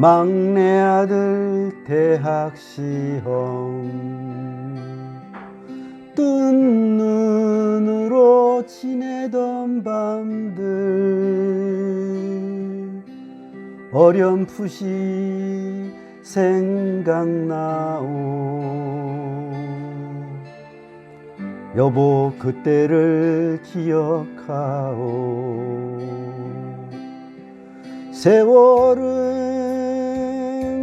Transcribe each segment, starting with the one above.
막내 아들 대학 시험. 뜬 눈으로 지내던 밤들 어렴풋이 생각나오. 여보 그때를 기억하오. 세월은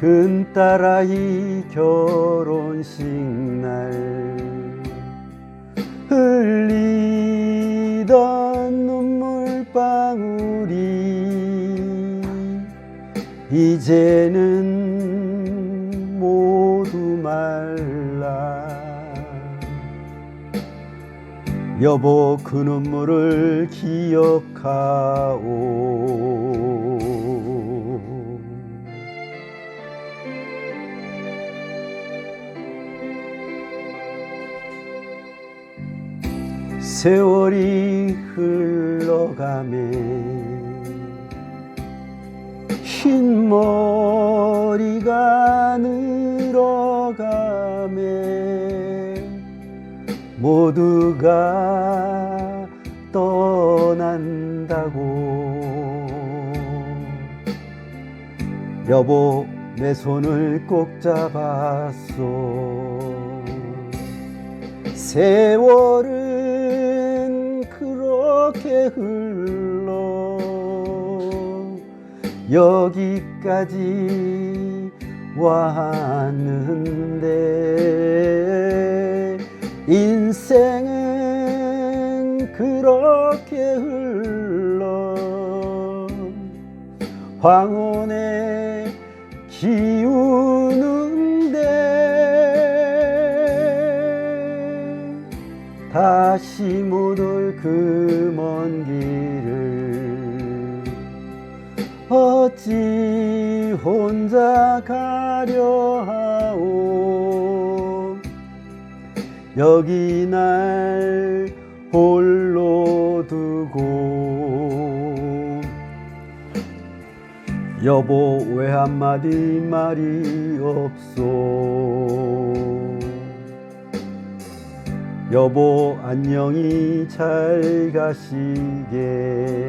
큰딸아 이 결혼식 날 흘리던 눈물방울이 이제는 모두 말라. 여보 그 눈물을 기억하오 세월이 흘러가네 흰 머리가 늘어가네 모두가 떠난다고. 여보 내 손을 꼭 잡았소. 세월은 그렇게 흘러 여기까지 왔는데 인생은 그렇게 흘러 황혼에 기우는데 다시 못올 그 어찌 혼자 가려 하오? 여기 날 홀로 두고 여보 왜 한마디 말이 없소? 여보 안녕히 잘 가시게